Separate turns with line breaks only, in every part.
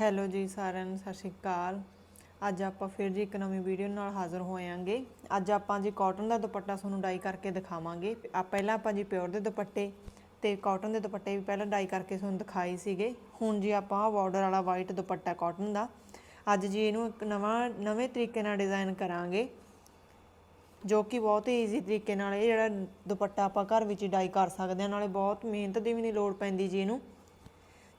Hello ਜੀ ਸਾਰਿਆਂ ਨੂੰ, ਸਤਿ ਸ਼੍ਰੀ ਅਕਾਲ। ਅੱਜ ਆਪਾਂ ਫਿਰ ਜੀ ਇੱਕ ਨਵੀਂ ਵੀਡੀਓ ਨਾਲ ਹਾਜ਼ਰ ਹੋਇਆਂਗੇ। ਅੱਜ ਆਪਾਂ ਜੀ ਕਾਟਨ ਦਾ ਦੁਪੱਟਾ ਤੁਹਾਨੂੰ ਡਾਈ ਕਰਕੇ ਦਿਖਾਵਾਂਗੇ। ਆ ਪਹਿਲਾਂ ਆਪਾਂ ਜੀ ਪਿਓਰ ਦੇ ਦੁਪੱਟੇ ਤੇ ਕਾਟਨ ਦੇ ਦੁਪੱਟੇ ਵੀ ਪਹਿਲਾਂ ਡਾਈ ਕਰਕੇ ਤੁਹਾਨੂੰ ਦਿਖਾਏ ਸੀਗੇ। ਹੁਣ ਜੀ ਆਪਾਂ ਬਾਰਡਰ ਵਾਲਾ ਵਾਈਟ ਦੁਪੱਟਾ ਕਾਟਨ ਦਾ। ਅੱਜ ਜੀ ਇਹਨੂੰ ਇੱਕ ਨਵਾਂ, ਨਵੇਂ ਤਰੀਕੇ ਨਾਲ ਡਿਜ਼ਾਈਨ ਕਰਾਂਗੇ। ਜੋ ਕਿ ਬਹੁਤ ਹੀ ਈਜ਼ੀ ਤਰੀਕੇ ਨਾਲ ਇਹ ਜਿਹੜਾ ਦੁਪੱਟਾ ਆਪਾਂ ਘਰ ਵਿੱਚ ਹੀ ਡਾਈ ਕਰ ਸਕਦੇ ਹਾਂ। ਨਾਲੇ ਬਹੁਤ ਮਿਹਨਤ ਦੀ ਵੀ ਨਹੀਂ ਲੋੜ ਪੈਂਦੀ ਜੀ ਇਹਨੂੰ।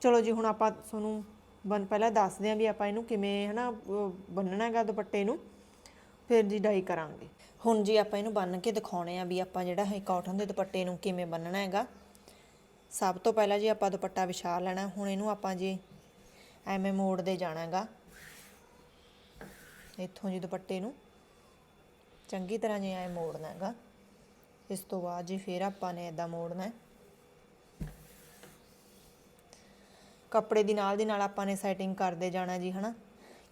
ਚਲੋ ਜੀ ਹੁਣ ਆਪਾਂ ਤੁਹਾਨੂੰ ਬਨ, ਪਹਿਲਾਂ ਦੱਸਦੇ ਹਾਂ ਵੀ ਆਪਾਂ ਇਹਨੂੰ ਕਿਵੇਂ ਹਨਾ ਉਹ ਬੰਨਣਾ ਹੈਗਾ ਦੁਪੱਟੇ ਨੂੰ, ਫਿਰ ਜੀ ਡਾਈ ਕਰਾਂਗੇ। ਹੁਣ ਜੀ ਆਪਾਂ ਇਹਨੂੰ ਬੰਨ ਕੇ ਦਿਖਾਉਣੇ ਆ ਵੀ ਆਪਾਂ ਜਿਹੜਾ ਹੈ ਕਾਟਨ ਦੇ ਦੁਪੱਟੇ ਨੂੰ ਕਿਵੇਂ ਬੰਨਣਾ ਹੈਗਾ। ਸਭ ਤੋਂ ਪਹਿਲਾਂ ਜੀ ਆਪਾਂ ਦੁਪੱਟਾ ਵਿਛਾ ਲੈਣਾ, ਹੁਣ ਇਹਨੂੰ ਆਪਾਂ ਜੀ ਐਵੇਂ ਮੋੜਦੇ ਜਾਣਾ ਹੈਗਾ। ਇੱਥੋਂ ਜੀ ਦੁਪੱਟੇ ਨੂੰ, ਚੰਗੀ ਤਰ੍ਹਾਂ ਜੀ ਐ ਮੋੜਨਾ ਹੈਗਾ। ਇਸ ਤੋਂ ਬਾਅਦ ਜੀ ਫਿਰ ਆਪਾਂ ਨੇ ਇਦਾਂ ਮੋੜਨਾ ਹੈ। ਕੱਪੜੇ ਦੀ ਨਾਲ ਦੀ ਨਾਲ ਆਪਾਂ ਨੇ ਸੈਟਿੰਗ ਕਰਦੇ ਜਾਣਾ ਜੀ, ਹਨਾ?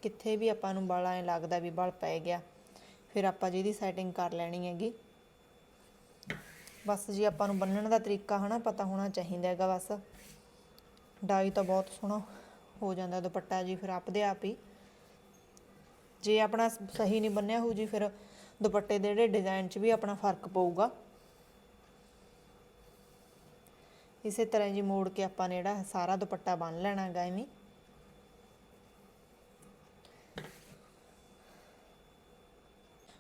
ਕਿੱਥੇ ਵੀ ਆਪਾਂ ਨੂੰ ਬਲ ਐ ਲੱਗਦਾ ਵੀ ਬਲ ਪੈ ਗਿਆ, ਫਿਰ ਆਪਾਂ ਜੀ ਇਹਦੀ ਸੈਟਿੰਗ ਕਰ ਲੈਣੀ ਹੈਗੀ। ਬਸ ਜੀ, ਆਪਾਂ ਨੂੰ ਬੰਨਣ ਦਾ ਤਰੀਕਾ, ਹਨਾ, ਪਤਾ ਹੋਣਾ ਚਾਹੀਦਾ ਹੈਗਾ ਬਸ। ਡਾਈ ਤਾਂ ਬਹੁਤ ਸੋਹਣਾ ਹੋ ਜਾਂਦਾ, ਦੁਪੱਟਾ ਜੀ ਫਿਰ ਆਪਦੇ ਆਪ ਹੀ। ਜੇ ਆਪਣਾ ਸਹੀ ਨਹੀਂ ਬੰਨਿਆ ਹੋਊ ਜੀ, ਫਿਰ ਦੁਪੱਟੇ ਦੇ ਜਿਹੜੇ ਡਿਜ਼ਾਈਨ 'ਚ ਵੀ ਆਪਣਾ ਫ਼ਰਕ ਪਊਗਾ। ਇਸੇ ਤਰ੍ਹਾਂ ਜੀ ਮੋੜ ਕੇ ਆਪਾਂ ਨੇ ਜਿਹੜਾ ਸਾਰਾ ਦੁਪੱਟਾ ਬੰਨ ਲੈਣਾ ਐਵੇਂ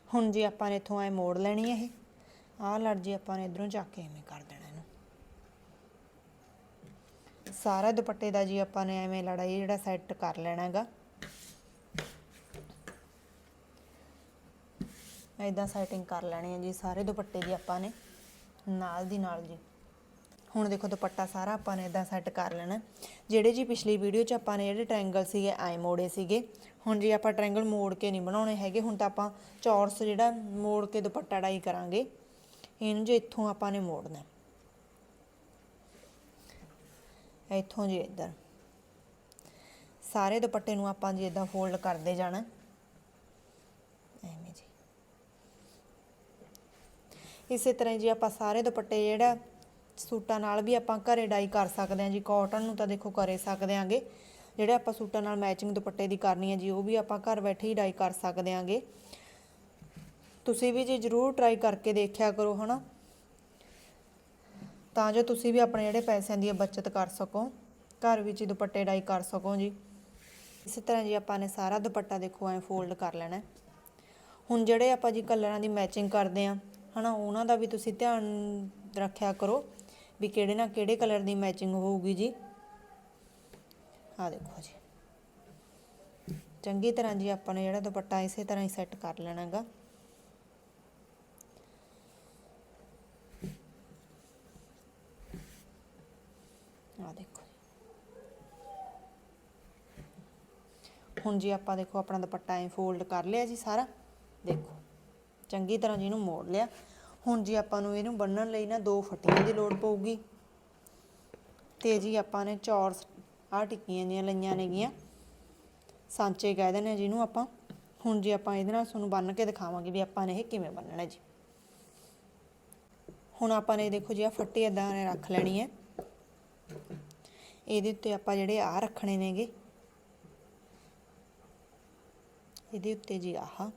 ਹੁਣ ਜੀ ਆਪਾਂ ਨੇ ਇਥੋਂ ਐ ਮੋੜ ਲੈਣੀ ਹੈ ਇਹ। ਆਹ ਲੜ ਜੀ ਆਪਾਂ ਨੇ ਇਧਰੋਂ ਜਾ ਕੇ ਐਵੇਂ ਕਰ ਦੇਣਾ ਇਹਨੂੰ। ਸਾਰਾ ਦੁਪੱਟੇ ਦਾ ਜੀ ਆਪਾਂ ਨੇ ਐਵੇਂ ਲੜਾਈ ਜਿਹੜਾ ਸੈੱਟ ਕਰ ਲੈਣਾ ਹੈਗਾ ਇਦਾਂ ਸੈਟਿੰਗ ਕਰ ਲੈਣੀ ਹੈ ਜੀ ਸਾਰੇ ਦੁਪੱਟੇ ਦੀ ਆਪਾਂ ਨੇ। ਨਾਲ ਦੀ ਨਾਲ ਜੀ। ਹੁਣ ਦੇਖੋ ਦੁਪੱਟਾ ਸਾਰਾ ਆਪਾਂ ਨੇ ਇਦਾਂ ਸੈੱਟ ਕਰ ਲੈਣਾ। ਜਿਹੜੇ ਜੀ ਪਿਛਲੀ ਵੀਡੀਓ 'ਚ ਆਪਾਂ ਨੇ ਜਿਹੜੇ ਟ੍ਰਾਇੰਗਲ ਸੀਗੇ ਐ ਮੋੜੇ ਸੀਗੇ। ਹੁਣ ਜੀ ਆਪਾਂ ਟ੍ਰਾਇੰਗਲ ਮੋੜ ਕੇ ਨਹੀਂ ਬਣਾਉਣੇ ਹੈਗੇ। ਹੁਣ ਤਾਂ ਆਪਾਂ ਚੌਰਸ ਜਿਹੜਾ ਮੋੜ ਕੇ ਦੁਪੱਟਾ ਡਾਈ ਕਰਾਂਗੇ। ਇਹਨੂੰ ਜੇ ਇੱਥੋਂ ਆਪਾਂ ਨੇ ਮੋੜਨਾ। ਇੱਥੋਂ ਜੀ ਇੱਧਰ। ਸਾਰੇ ਦੁਪੱਟੇ ਨੂੰ ਆਪਾਂ ਜੀ ਇਦਾਂ ਫੋਲਡ ਕਰਦੇ ਜਾਣਾ। ਐਵੇਂ ਜੀ। ਇਸੇ ਤਰ੍ਹਾਂ ਜੀ ਆਪਾਂ ਸਾਰੇ ਦੁਪੱਟੇ ਜਿਹੜਾ ਸੂਟਾਂ ਨਾਲ ਵੀ ਆਪਾਂ ਘਰੇ ਡਾਈ ਕਰ ਸਕਦੇ ਹਾਂ ਜੀ ਕਾਟਨ ਨੂੰ ਤਾਂ ਦੇਖੋ ਕਰੇ ਸਕਦੇ ਆਂਗੇ। ਜਿਹੜੇ ਆਪਾਂ ਸੂਟਾਂ ਨਾਲ ਮੈਚਿੰਗ ਦੁਪੱਟੇ ਦੀ ਕਰਨੀ ਹੈ ਜੀ, ਉਹ ਵੀ ਆਪਾਂ ਘਰ ਬੈਠੇ ਹੀ ਡਾਈ ਕਰ ਸਕਦੇ ਆਂਗੇ। ਤੁਸੀਂ ਵੀ ਜੀ ਜ਼ਰੂਰ ਟਰਾਈ ਕਰਕੇ ਦੇਖਿਆ ਕਰੋ, ਹਨਾ? ਤਾਂ ਜੋ ਤੁਸੀਂ ਵੀ ਆਪਣੇ ਜਿਹੜੇ ਪੈਸਿਆਂ ਦੀ ਬਚਤ ਕਰ ਸਕੋ, ਘਰ ਵਿੱਚ ਹੀ ਦੁਪੱਟੇ ਡਾਈ ਕਰ ਸਕੋ ਜੀ। ਇਸੇ ਤਰ੍ਹਾਂ ਜੀ ਆਪਾਂ ਨੇ ਸਾਰਾ ਦੁਪੱਟਾ ਦੇਖੋ ਐ ਫੋਲਡ ਕਰ ਲੈਣਾ ਹੁਣ ਜਿਹੜੇ ਆਪਾਂ ਜੀ ਕਲਰਾਂ ਦੀ ਮੈਚਿੰਗ ਕਰਦੇ ਆ ਹਨਾ, ਉਹਨਾਂ ਦਾ ਵੀ ਤੁਸੀਂ ਧਿਆਨ ਰੱਖਿਆ ਕਰੋ। ਵੀ ਕਿਹੜੇ ਨਾਲ ਕਿਹੜੇ ਕਲਰ ਦੀ ਮੈਚਿੰਗ ਹੋਊਗੀ ਜੀ। ਆ ਦੇਖੋ ਜੀ। ਚੰਗੀ ਤਰ੍ਹਾਂ ਜੀ ਆਪਾਂ ਨੇ ਜਿਹੜਾ ਦੁਪੱਟਾ ਇਸੇ ਤਰ੍ਹਾਂ ਹੀ ਸੈੱਟ ਕਰ ਲੈਣਾਗਾ। ਆ ਦੇਖੋ ਹੁਣ ਜੀ ਆਪਾਂ ਦੇਖੋ ਆਪਣਾ ਦੁਪੱਟਾ ਐ ਫੋਲਡ ਕਰ ਲਿਆ ਜੀ ਸਾਰਾ। ਦੇਖੋ। ਚੰਗੀ ਤਰ੍ਹਾਂ ਜੀ ਇਹਨੂੰ ਮੋੜ ਲਿਆ। ਹੁਣ ਜੀ ਆਪਾਂ ਨੂੰ ਇਹਨੂੰ ਬੰਨਣ ਲਈ ਨਾ ਦੋ ਫੱਟੀਆਂ ਦੀ ਲੋੜ ਪਊਗੀ। ਤੇ ਜੀ ਆਪਾਂ ਨੇ ਚੌਰਸ ਆ ਟਿੱਕੀਆਂ ਦੀਆਂ ਲਈਆਂ ਨੇਗੀਆਂ। ਸਾਂਚੇ ਕਹਿ ਦਿੰਦੇ ਜਿਹਨੂੰ ਆਪਾਂ। ਹੁਣ ਜੀ ਆਪਾਂ ਇਹਦੇ ਨਾਲ ਤੁਹਾਨੂੰ ਬੰਨ ਕੇ ਦਿਖਾਵਾਂਗੇ ਵੀ ਆਪਾਂ ਨੇ ਇਹ ਕਿਵੇਂ ਬੰਨਣਾ ਜੀ। ਹੁਣ ਆਪਾਂ ਨੇ ਦੇਖੋ ਜੀ ਆ ਫੱਟੀ ਇਦਾਂ ਨੇ ਰੱਖ ਲੈਣੀ ਹੈ। ਇਹਦੇ ਉੱਤੇ ਆਪਾਂ ਜਿਹੜੇ ਆ ਰੱਖਣੇ ਨੇਗੇ। ਇਹਦੇ ਉੱਤੇ ਜੀ ਆਹ।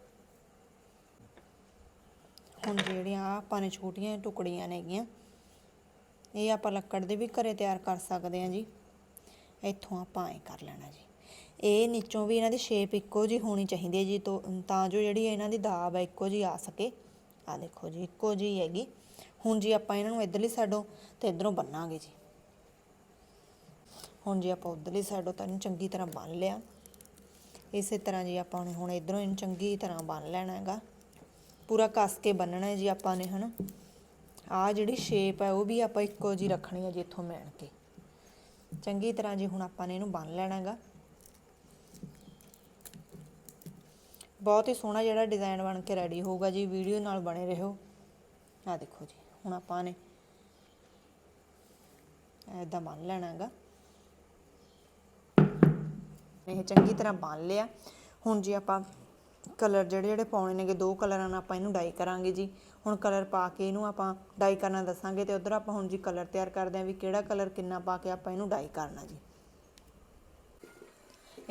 ਹੁਣ ਜਿਹੜੀਆਂ ਆਹ ਆਪਾਂ ਨੇ ਛੋਟੀਆਂ ਟੁਕੜੀਆਂ ਨੇਗੀਆਂ, ਇਹ ਆਪਾਂ ਲੱਕੜ ਦੇ ਵੀ ਘਰੇ ਤਿਆਰ ਕਰ ਸਕਦੇ ਹਾਂ ਜੀ। ਇੱਥੋਂ ਆਪਾਂ ਐ ਕਰ ਲੈਣਾ ਜੀ। ਇਹ ਨੀਚੋਂ ਵੀ ਇਹਨਾਂ ਦੀ ਸ਼ੇਪ ਇੱਕੋ ਜੀ ਹੋਣੀ ਚਾਹੀਦੀ ਹੈ ਜੀ, ਤੋਂ- ਤਾਂ ਜੋ ਜਿਹੜੀ ਇਹਨਾਂ ਦੀ ਦਾਬ ਹੈ ਇੱਕੋ ਜੀ ਆ ਸਕੇ। ਆ ਦੇਖੋ ਜੀ, ਇੱਕੋ ਜੀ ਹੈਗੀ। ਹੁਣ ਜੀ ਆਪਾਂ ਇਹਨਾਂ ਨੂੰ ਇਧਰਲੀ ਸਾਈਡੋਂ ਤੇ ਇਧਰੋਂ ਬੰਨਾਂਗੇ ਜੀ। ਹੁਣ ਜੀ ਆਪਾਂ ਉਧਰਲੀ ਸਾਈਡੋਂ ਤਾਂ ਇਹਨੂੰ ਚੰਗੀ ਤਰ੍ਹਾਂ ਬੰਨ ਲਿਆ। ਇਸੇ ਤਰ੍ਹਾਂ ਜੀ ਆਪਾਂ ਨੇ ਹੁਣ ਇਧਰੋਂ ਇਹਨੂੰ ਚੰਗੀ ਤਰ੍ਹਾਂ ਬੰਨ ਲੈਣਾ ਹੈਗਾ। ਪੂਰਾ ਕੱਸ ਕੇ ਬੰਨਣਾ ਜੀ ਆਪਾਂ ਨੇ, ਹਨਾ? ਆ ਜਿਹੜੀ ਸ਼ੇਪ ਹੈ, ਉਹ ਵੀ ਆਪਾਂ ਇੱਕੋ ਜੀ ਰੱਖਣੀ ਹੈ ਜੀ ਇੱਥੋਂ ਮੈਣ ਕੇ। ਚੰਗੀ ਤਰ੍ਹਾਂ ਜੀ ਹੁਣ ਆਪਾਂ ਨੇ ਇਹਨੂੰ ਬੰਨ ਲੈਣਾ ਹੈਗਾ। ਬਹੁਤ ਹੀ ਸੋਹਣਾ ਜਿਹੜਾ ਡਿਜ਼ਾਈਨ ਬਣ ਕੇ ਰੈਡੀ ਹੋਊਗਾ ਜੀ, ਵੀਡੀਓ ਨਾਲ ਬਣੇ ਰਹੋ। ਆ ਦੇਖੋ ਜੀ, ਹੁਣ ਆਪਾਂ ਨੇ ਐਦਾਂ ਬੰਨ ਲੈਣਾ ਹੈਗਾ। ਇਹ ਚੰਗੀ ਤਰ੍ਹਾਂ ਬੰਨ ਲਿਆ। ਹੁਣ ਜੀ ਆਪਾਂ ਕਲਰ ਜਿਹੜੇ ਜਿਹੜੇ ਪਾਉਣੇ ਨੇਗੇ, ਦੋ ਕਲਰਾਂ ਨਾਲ ਆਪਾਂ ਇਹਨੂੰ ਡਾਈ ਕਰਾਂਗੇ ਜੀ। ਹੁਣ ਕਲਰ ਪਾ ਕੇ ਇਹਨੂੰ ਆਪਾਂ ਡਾਈ ਕਰਨਾ ਦੱਸਾਂਗੇ ਤੇ ਉਧਰ ਆਪਾਂ ਹੁਣ ਜੀ ਕਲਰ ਤਿਆਰ ਕਰਦੇ ਆਂ ਵੀ ਕਿਹੜਾ ਕਲਰ ਕਿੰਨਾ ਪਾ ਕੇ ਆਪਾਂ ਇਹਨੂੰ ਡਾਈ ਕਰਨਾ ਜੀ।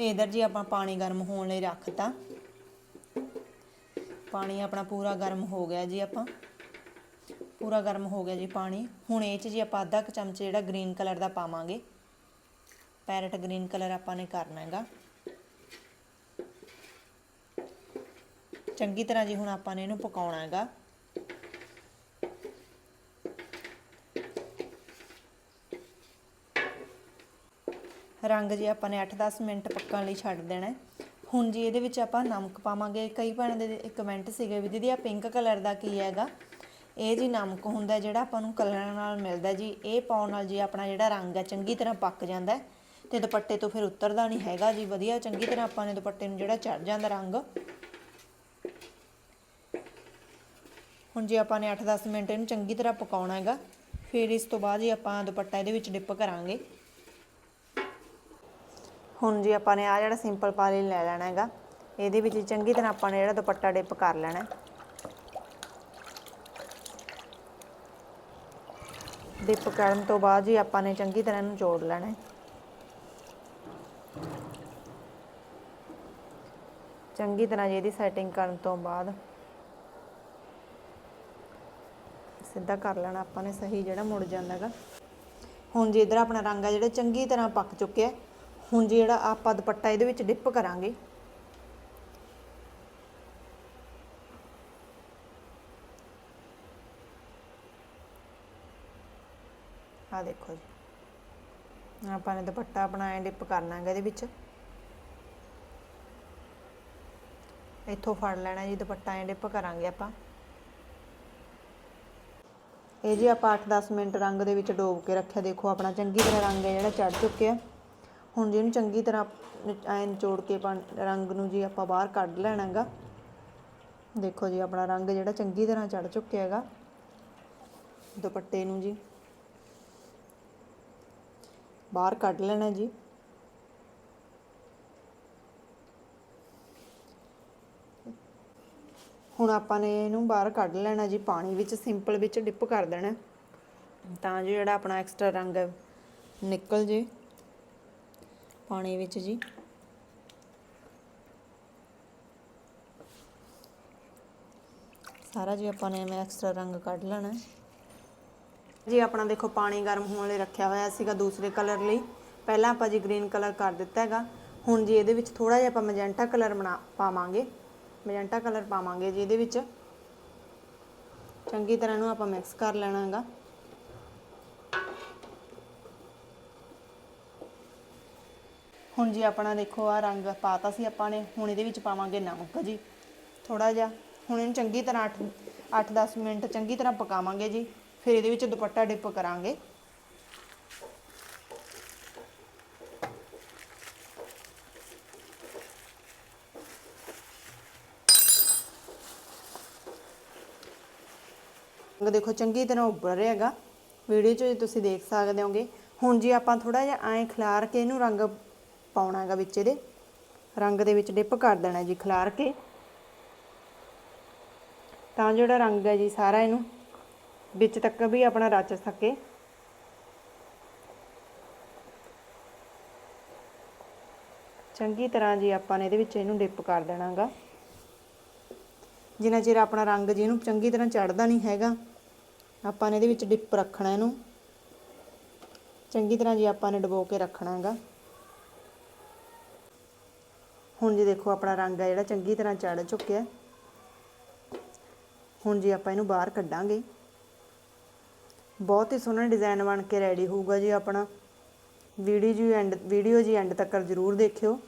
ਇਧਰ ਜੀ ਆਪਾਂ ਪਾਣੀ ਗਰਮ ਹੋਣ ਲਈ ਰੱਖਤਾ। ਪਾਣੀ ਆਪਣਾ ਪੂਰਾ ਗਰਮ ਹੋ ਗਿਆ ਜੀ ਆਪਾਂ। ਪੂਰਾ ਗਰਮ ਹੋ ਗਿਆ ਜੀ ਪਾਣੀ। ਹੁਣ ਇਹ ਚ ਜੀ ਆਪਾਂ ਅੱਧਾ ਕੁ ਚਮਚ ਜਿਹੜਾ ਗ੍ਰੀਨ ਕਲਰ ਦਾ ਪਾਵਾਂਗੇ। ਪੈਰਟ ਗ੍ਰੀਨ ਕਲਰ ਆਪਾਂ ਨੇ ਕਰਨਾ ਹੈਗਾ। ਚੰਗੀ ਤਰ੍ਹਾਂ ਜੀ ਹੁਣ ਆਪਾਂ ਨੇ ਇਹਨੂੰ ਪਕਾਉਣਾ ਹੈਗਾ। ਰੰਗ ਜੀ ਆਪਾਂ ਨੇ 8-10 ਮਿੰਟ ਪੱਕਣ ਲਈ ਛੱਡ ਦੇਣਾ ਹੁਣ ਜੀ ਇਹਦੇ ਵਿੱਚ ਆਪਾਂ ਨਮਕ ਪਾਵਾਂਗੇ। ਕਈ ਭੈਣਾਂ ਦੇ ਕਮੈਂਟ ਸੀਗੇ ਵੀ ਦੀਦੀ ਆ ਪਿੰਕ ਕਲਰ ਦਾ ਕੀ ਹੈਗਾ? ਇਹ ਜੀ ਨਮਕ ਹੁੰਦਾ ਜਿਹੜਾ ਆਪਾਂ ਨੂੰ ਕਲਰਾਂ ਨਾਲ ਮਿਲਦਾ ਜੀ। ਇਹ ਪਾਉਣ ਨਾਲ ਜੀ ਆਪਣਾ ਜਿਹੜਾ ਰੰਗ ਹੈ ਚੰਗੀ ਤਰ੍ਹਾਂ ਪੱਕ ਜਾਂਦਾ ਤੇ ਦੁਪੱਟੇ ਤੋਂ ਫਿਰ ਉਤਰਦਾ ਨਹੀਂ ਹੈਗਾ ਜੀ। ਵਧੀਆ, ਚੰਗੀ ਤਰ੍ਹਾਂ ਆਪਾਂ ਨੇ ਦੁਪੱਟੇ ਨੂੰ ਜਿਹੜਾ ਚੜ ਜਾਂਦਾ ਰੰਗ। ਹੁਣ ਜੀ ਆਪਾਂ ਨੇ 8-10 ਮਿੰਟ ਇਹਨੂੰ ਚੰਗੀ ਤਰ੍ਹਾਂ ਪਕਾਉਣਾ ਹੈਗਾ, ਫਿਰ ਇਸ ਤੋਂ ਬਾਅਦ ਜੀ ਆਪਾਂ ਦੁਪੱਟਾ ਇਹਦੇ ਵਿੱਚ ਡਿਪ ਕਰਾਂਗੇ। ਹੁਣ ਜੀ ਆਪਾਂ ਨੇ ਆ ਜਿਹੜਾ ਸਿੰਪਲ ਪਾਲੇ ਲੈ ਲੈਣਾ ਹੈਗਾ। ਇਹਦੇ ਵਿੱਚ ਚੰਗੀ ਤਰ੍ਹਾਂ ਆਪਾਂ ਨੇ ਜਿਹੜਾ ਦੁਪੱਟਾ ਡਿਪ ਕਰ ਲੈਣਾ ਡਿਪ ਕਰਨ ਤੋਂ ਬਾਅਦ ਜੀ ਆਪਾਂ ਨੇ ਚੰਗੀ ਤਰ੍ਹਾਂ ਇਹਨੂੰ ਜੋੜ ਲੈਣਾ ਚੰਗੀ ਤਰ੍ਹਾਂ ਜੀ ਇਹਦੀ ਸੈਟਿੰਗ ਕਰਨ ਤੋਂ ਬਾਅਦ ਸਿੱਧਾ ਕਰ ਲੈਣਾ, ਆਪਾਂ ਨੇ ਸਹੀ ਜਿਹੜਾ ਮੁੜ ਜਾਂਦਾ ਹੈਗਾ। ਹੁਣ ਜੀ ਇਧਰ ਆਪਣਾ ਰੰਗ ਆ ਜਿਹੜਾ ਚੰਗੀ ਤਰ੍ਹਾਂ ਪੱਕ ਚੁੱਕਿਆ ਹੈ। ਹੁਣ ਜੀ ਜਿਹੜਾ ਆਪਾਂ ਦੁਪੱਟਾ ਇਹਦੇ ਵਿੱਚ ਡਿਪ ਕਰਾਂਗੇ। ਆ ਦੇਖੋ ਜੀ, ਆਪਾਂ ਨੇ ਦੁਪੱਟਾ ਆਪਣਾ ਐ ਡਿਪ ਕਰਨਾ ਹੈਗਾ ਇਹਦੇ ਵਿੱਚ। ਇੱਥੋਂ ਫੜ ਲੈਣਾ ਜੀ, ਦੁਪੱਟਾ ਐ ਡਿਪ ਕਰਾਂਗੇ ਆਪਾਂ। ਇਹ ਜੀ ਆਪਾਂ 8-10 ਮਿੰਟ ਰੰਗ ਦੇ ਵਿੱਚ ਡੋਬ ਕੇ ਰੱਖਿਆ, ਦੇਖੋ ਆਪਣਾ ਚੰਗੀ ਤਰ੍ਹਾਂ ਰੰਗ ਹੈ ਜਿਹੜਾ ਚੜ ਚੁੱਕਿਆ ਹੁਣ ਜੀ ਇਹਨੂੰ ਚੰਗੀ ਤਰ੍ਹਾਂ ਐਂ ਨਿਚੋੜ ਕੇ ਪਾ- ਰੰਗ ਨੂੰ ਜੀ ਆਪਾਂ ਬਾਹਰ ਕੱਢ ਲੈਣਾ ਹੈਗਾ, ਦੇਖੋ ਜੀ ਆਪਣਾ ਰੰਗ ਜਿਹੜਾ ਚੰਗੀ ਤਰ੍ਹਾਂ ਚੜ ਚੁੱਕਿਆ ਹੈਗਾ। ਦੁਪੱਟੇ ਨੂੰ ਜੀ ਬਾਹਰ ਕੱਢ ਲੈਣਾ ਜੀ। ਹੁਣ ਆਪਾਂ ਨੇ ਇਹਨੂੰ ਬਾਹਰ ਕੱਢ ਲੈਣਾ ਜੀ, ਪਾਣੀ ਵਿੱਚ ਸਿੰਪਲ ਵਿੱਚ ਡਿਪ ਕਰ ਦੇਣਾ। ਤਾਂ ਜੋ ਜਿਹੜਾ ਆਪਣਾ ਐਕਸਟਰਾ ਰੰਗ ਨਿਕਲ ਜੇ ਪਾਣੀ ਵਿੱਚ ਜੀ। ਸਾਰਾ ਜੀ ਆਪਾਂ ਨੇ ਐਵੇਂ ਐਕਸਟਰਾ ਰੰਗ ਕੱਢ ਲੈਣਾ। ਜੀ ਆਪਣਾ ਦੇਖੋ ਪਾਣੀ ਗਰਮ ਹੋਣ ਲਈ ਰੱਖਿਆ ਹੋਇਆ ਸੀਗਾ ਦੂਸਰੇ ਕਲਰ ਲਈ। ਪਹਿਲਾਂ ਆਪਾਂ ਜੀ ਗ੍ਰੀਨ ਕਲਰ ਕਰ ਦਿੱਤਾ ਹੈਗਾ। ਹੁਣ ਜੀ ਇਹਦੇ ਵਿੱਚ ਥੋੜਾ ਜਿਹਾ ਆਪਾਂ ਮੈਜੈਂਟਾ ਕਲਰ ਬਣਾ ਪਾਵਾਂਗੇ। ਮੈਜੈਂਟਾ ਕਲਰ ਪਾਵਾਂਗੇ ਜੀ ਇਹਦੇ ਵਿੱਚ। ਚੰਗੀ ਤਰ੍ਹਾਂ ਨੂੰ ਆਪਾਂ ਮਿਕਸ ਕਰ ਲੈਣਾ ਹੈਗਾ। ਹੁਣ ਜੀ ਆਪਣਾ ਦੇਖੋ ਆ ਰੰਗ ਪਾਤਾ ਸੀ ਆਪਾਂ ਨੇ, ਹੁਣ ਇਹਦੇ ਵਿੱਚ ਪਾਵਾਂਗੇ ਨਮਕ ਜੀ। ਥੋੜਾ ਜਿਹਾ, ਹੁਣ ਇਹਨੂੰ ਚੰਗੀ ਤਰ੍ਹਾਂ 8 8-10 ਮਿੰਟ ਚੰਗੀ ਤਰ੍ਹਾਂ ਪਕਾਵਾਂਗੇ ਜੀ। ਫਿਰ ਇਹਦੇ ਵਿੱਚ ਦੁਪੱਟਾ ਡਿਪ ਕਰਾਂਗੇ। ਦੇਖੋ ਚੰਗੀ ਤਰ੍ਹਾਂ ਉੱਭਰ ਰਿਹਾ ਹੈਗਾ। ਵੀਡੀਓ 'ਚ ਤੁਸੀਂ ਦੇਖ ਸਕਦੇ ਹੋਗੇ। ਹੁਣ ਜੀ ਆਪਾਂ ਥੋੜਾ ਜਿਹਾ ਐਂ ਖਿਲਾਰ ਕੇ ਇਹਨੂੰ ਰੰਗ ਪਾਉਣਾ ਹੈਗਾ ਵਿੱਚ ਇਹਦੇ। ਰੰਗ ਦੇ ਵਿੱਚ ਡਿਪ ਕਰ ਦੇਣਾ ਜੀ ਖਿਲਾਰ ਕੇ। ਤਾਂ ਜਿਹੜਾ ਰੰਗ ਹੈ ਜੀ ਸਾਰਾ ਇਹਨੂੰ ਵਿੱਚ ਤੱਕ ਵੀ ਆਪਣਾ ਰਚ ਸਕੇ। ਚੰਗੀ ਤਰ੍ਹਾਂ ਜੀ ਆਪਾਂ ਨੇ ਇਹਦੇ ਵਿੱਚ ਇਹਨੂੰ ਡਿਪ ਕਰ ਦੇਣਾਗਾ ਜਿੰਨਾ ਚਿਰ ਆਪਣਾ ਰੰਗ ਜੀ ਇਹਨੂੰ ਚੰਗੀ ਤਰ੍ਹਾਂ ਚੜਦਾ ਨਹੀਂ ਹੈਗਾ। ਆਪਾਂ ਨੇ ਇਹਦੇ ਵਿੱਚ ਡਿਪ ਰੱਖਣਾ ਇਹਨੂੰ। ਚੰਗੀ ਤਰ੍ਹਾਂ ਜੀ ਆਪਾਂ ਨੇ ਡਬੋ ਕੇ ਰੱਖਣਾ ਹੈਗਾ। ਹੁਣ ਜੀ ਦੇਖੋ ਆਪਣਾ ਰੰਗ ਹੈ ਜਿਹੜਾ ਚੰਗੀ ਤਰ੍ਹਾਂ ਚੜ ਚੁੱਕਿਆ ਹੁਣ ਜੀ ਆਪਾਂ ਇਹਨੂੰ ਬਾਹਰ ਕੱਢਾਂਗੇ। ਬਹੁਤ ਹੀ ਸੋਹਣਾ ਡਿਜ਼ਾਈਨ ਬਣ ਕੇ ਰੈਡੀ ਹੋਊਗਾ ਜੀ ਆਪਣਾ। ਵੀਡੀਓ ਜੀ ਐਂਡ ਵੀਡੀਓ ਜੀ ਐਂਡ ਤੱਕ ਜ਼ਰੂਰ ਦੇਖਿਓ।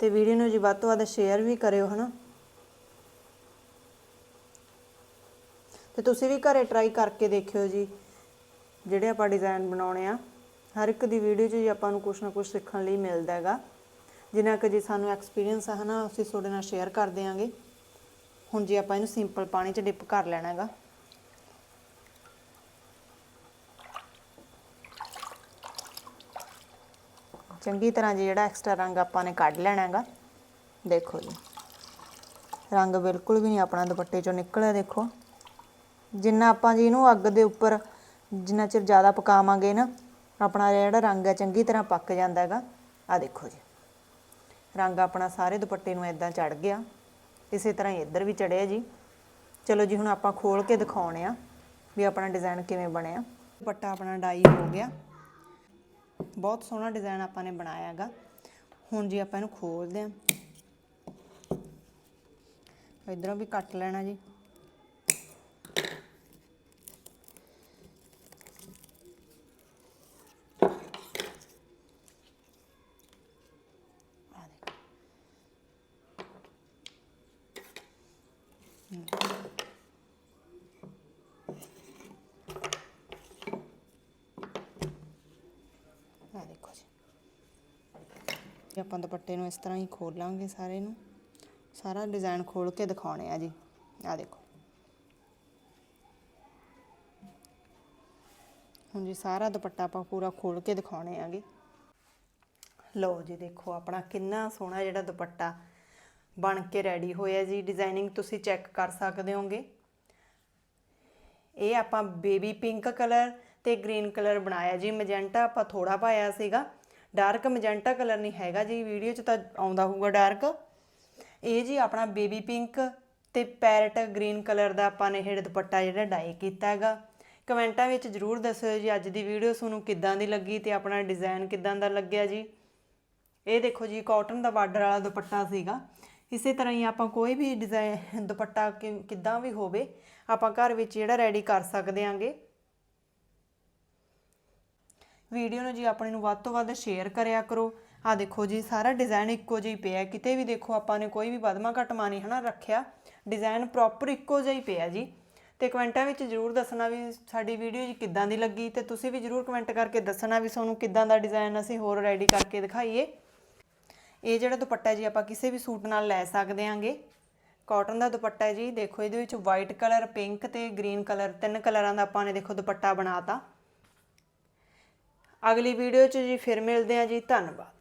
ਤੇ ਵੀਡੀਓ ਨੂੰ ਜੀ ਵੱਧ ਤੋਂ ਵੱਧ ਸ਼ੇਅਰ ਵੀ ਕਰਿਓ, ਹਨਾ। ਤੇ ਤੁਸੀਂ ਵੀ ਘਰੇ ਟਰਾਈ ਕਰਕੇ ਦੇਖਿਓ ਜੀ, ਜਿਹੜੇ ਆਪਾਂ ਡਿਜ਼ਾਈਨ ਬਣਾਉਣੇ ਆ। ਹਰ ਇੱਕ ਦੀ ਵੀਡੀਓ 'ਚ ਜੀ ਆਪਾਂ ਨੂੰ ਕੁਝ ਨਾ ਕੁਝ ਸਿੱਖਣ ਲਈ ਮਿਲਦਾ ਹੈਗਾ। ਜਿੰਨਾ ਕਿ ਜੀ ਸਾਨੂੰ ਐਕਸਪੀਰੀਅੰਸ ਹੈ ਹਨਾ, ਅਸੀਂ ਤੁਹਾਡੇ ਨਾਲ ਸ਼ੇਅਰ ਕਰ ਦਿਆਂਗੇ। ਹੁਣ ਜੀ ਆਪਾਂ ਇਹਨੂੰ ਸਿੰਪਲ ਪਾਣੀ 'ਚ ਡਿਪ ਕਰ ਲੈਣਾ ਹੈਗਾ। ਚੰਗੀ ਤਰ੍ਹਾਂ ਜੀ ਜਿਹੜਾ ਐਕਸਟਰਾ ਰੰਗ ਆਪਾਂ ਨੇ ਕੱਢ ਲੈਣਾ ਹੈਗਾ, ਦੇਖੋ ਜੀ। ਰੰਗ ਬਿਲਕੁਲ ਵੀ ਨਹੀਂ ਆਪਣਾ ਦੁਪੱਟੇ 'ਚੋਂ ਨਿਕਲਿਆ, ਦੇਖੋ। ਜਿੰਨਾ ਆਪਾਂ ਜੀ ਇਹਨੂੰ ਅੱਗ ਦੇ ਉੱਪਰ ਜਿੰਨਾ ਚਿਰ ਜ਼ਿਆਦਾ ਪਕਾਵਾਂਗੇ ਨਾ, ਆਪਣਾ ਜਿਹੜਾ ਰੰਗ ਹੈ ਚੰਗੀ ਤਰ੍ਹਾਂ ਪੱਕ ਜਾਂਦਾ ਹੈਗਾ। ਆ ਦੇਖੋ ਜੀ। ਰੰਗ ਆਪਣਾ ਸਾਰੇ ਦੁਪੱਟੇ ਨੂੰ ਇਦਾਂ ਚੜ ਗਿਆ। ਇਸੇ ਤਰ੍ਹਾਂ ਹੀ ਇੱਧਰ ਵੀ ਚੜਿਆ ਜੀ। ਚਲੋ ਜੀ, ਹੁਣ ਆਪਾਂ ਖੋਲ ਕੇ ਦਿਖਾਉਣੇ ਆ ਵੀ ਆਪਣਾ ਡਿਜ਼ਾਈਨ ਕਿਵੇਂ ਬਣਿਆ। ਦੁਪੱਟਾ ਆਪਣਾ ਡਾਈ ਹੋ ਗਿਆ। ਬਹੁਤ ਸੋਹਣਾ ਡਿਜ਼ਾਈਨ ਆਪਾਂ ਨੇ ਬਣਾਇਆ ਹੈਗਾ। ਹੁਣ ਜੀ ਆਪਾਂ ਇਹਨੂੰ ਖੋਲਦੇ ਆਂ। ਇਧਰੋਂ ਵੀ ਕੱਟ ਲੈਣਾ ਜੀ ਆ ਦੇਖੋ ਆ ਦੇਖੋ ਜੀ। ਆਪਾਂ ਦੁਪੱਟੇ ਨੂੰ ਇਸ ਤਰ੍ਹਾਂ ਹੀ ਖੋਲਾਂਗੇ ਸਾਰੇ ਨੂੰ। ਸਾਰਾ ਡਿਜ਼ਾਈਨ ਖੋਲ ਕੇ ਦਿਖਾਉਣੇ ਆ ਜੀ। ਆ ਦੇਖੋ। ਹੁਣ ਜੀ ਸਾਰਾ ਦੁਪੱਟਾ ਆਪਾਂ ਪੂਰਾ ਖੋਲ ਕੇ ਦਿਖਾਉਣੇ ਆਗੇ। ਲਓ ਜੀ ਦੇਖੋ ਆਪਣਾ ਕਿੰਨਾ ਸੋਹਣਾ ਜਿਹੜਾ ਦੁਪੱਟਾ ਬਣ ਕੇ ਰੈਡੀ ਹੋਇਆ ਜੀ। ਡਿਜ਼ਾਈਨਿੰਗ ਤੁਸੀਂ ਚੈੱਕ ਕਰ ਸਕਦੇ ਹੋਗੇ। ਇਹ ਆਪਾਂ ਬੇਬੀ ਪਿੰਕ ਕਲਰ ਤੇ ਗ੍ਰੀਨ ਕਲਰ ਬਣਾਇਆ ਜੀ। ਮੈਜੈਂਟਾ ਆਪਾਂ ਥੋੜਾ ਪਾਇਆ ਸੀਗਾ। ਡਾਰਕ ਮੈਜੈਂਟਾ ਕਲਰ ਨਹੀਂ ਹੈਗਾ ਜੀ। ਵੀਡੀਓ 'ਚ ਤਾਂ ਆਉਂਦਾ ਹੋਊਗਾ ਡਾਰਕ। ਇਹ ਜੀ ਆਪਣਾ ਬੇਬੀ ਪਿੰਕ ਤੇ ਪੈਰਟ ਗ੍ਰੀਨ ਕਲਰ ਦਾ ਆਪਾਂ ਨੇ ਇਹ ਦੁਪੱਟਾ ਜਿਹੜਾ ਡਾਈ ਕੀਤਾ ਹੈਗਾ। ਕਮੈਂਟਾਂ ਵਿੱਚ ਜਰੂਰ ਦੱਸਿਓ ਜੀ, ਅੱਜ ਦੀ ਵੀਡੀਓ ਤੁਹਾਨੂੰ ਕਿੱਦਾਂ ਦੀ ਲੱਗੀ ਤੇ ਆਪਣਾ ਡਿਜ਼ਾਈਨ ਕਿੱਦਾਂ ਦਾ ਲੱਗਿਆ ਜੀ। ਇਹ ਦੇਖੋ ਜੀ, ਕਾਟਨ ਦਾ ਬਾਰਡਰ ਵਾਲਾ ਦੁਪੱਟਾ ਸੀਗਾ। ਇਸੇ ਤਰ੍ਹਾਂ ਹੀ ਆਪਾਂ ਕੋਈ ਵੀ ਡਿਜ਼ਾਈਨ, ਦੁਪੱਟਾ ਕਿ- ਕਿੱਦਾਂ ਵੀ ਹੋਵੇ, ਆਪਾਂ ਘਰ ਵਿੱਚ ਜਿਹੜਾ ਰੈਡੀ ਕਰ ਸਕਦੇ ਆਂਗੇ। ਵੀਡੀਓ ਨੂੰ ਜੀ ਆਪਣੇ ਨੂੰ ਵੱਧ ਤੋਂ ਵੱਧ ਸ਼ੇਅਰ ਕਰਿਆ ਕਰੋ। ਆ ਦੇਖੋ ਜੀ, ਸਾਰਾ ਡਿਜ਼ਾਈਨ ਇੱਕੋ ਜਿਹਾ ਹੀ ਪਿਆ ਕਿਤੇ ਵੀ ਦੇਖੋ, ਆਪਾਂ ਨੇ ਕੋਈ ਵੀ ਵਧਮਾ ਘਟਮਾ ਨਹੀਂ ਹਨਾ ਰੱਖਿਆ। ਡਿਜ਼ਾਈਨ ਪ੍ਰੋਪਰ ਇੱਕੋ ਜਿਹਾ ਹੀ ਪਿਆ ਜੀ। ਤੇ ਕਮੈਂਟਾਂ ਵਿੱਚ ਜਰੂਰ ਦੱਸਣਾ ਵੀ ਸਾਡੀ ਵੀਡੀਓ ਜੀ ਕਿੱਦਾਂ ਦੀ ਲੱਗੀ ਤੇ ਤੁਸੀਂ ਵੀ ਜਰੂਰ ਕਮੈਂਟ ਕਰਕੇ ਦੱਸਣਾ ਵੀ ਤੁਹਾਨੂੰ ਕਿੱਦਾਂ ਦਾ ਡਿਜ਼ਾਈਨ ਅਸੀਂ ਹੋਰ ਰੈਡੀ ਕਰਕੇ ਦਿਖਾਈਏ। ਇਹ ਜਿਹੜਾ ਦੁਪੱਟਾ ਜੀ ਆਪਾਂ ਕਿਸੇ ਵੀ ਸੂਟ ਨਾਲ ਲੈ ਸਕਦੇ ਆਂਗੇ। ਕਾਟਨ ਦਾ ਦੁਪੱਟਾ ਹੈ ਜੀ, ਦੇਖੋ ਇਹਦੇ ਵਿੱਚ ਵਾਈਟ ਕਲਰ ਪਿੰਕ ਤੇ ਗ੍ਰੀਨ ਕਲਰ ਤਿੰਨ ਕਲਰਾਂ ਦਾ ਆਪਾਂ ਨੇ ਦੇਖੋ ਦੁਪੱਟਾ ਬਣਾਤਾ। ਅਗਲੀ ਵੀਡੀਓ 'ਚ ਜੀ ਫਿਰ ਮਿਲਦੇ ਹਾਂ ਜੀ ਧੰਨਵਾਦ।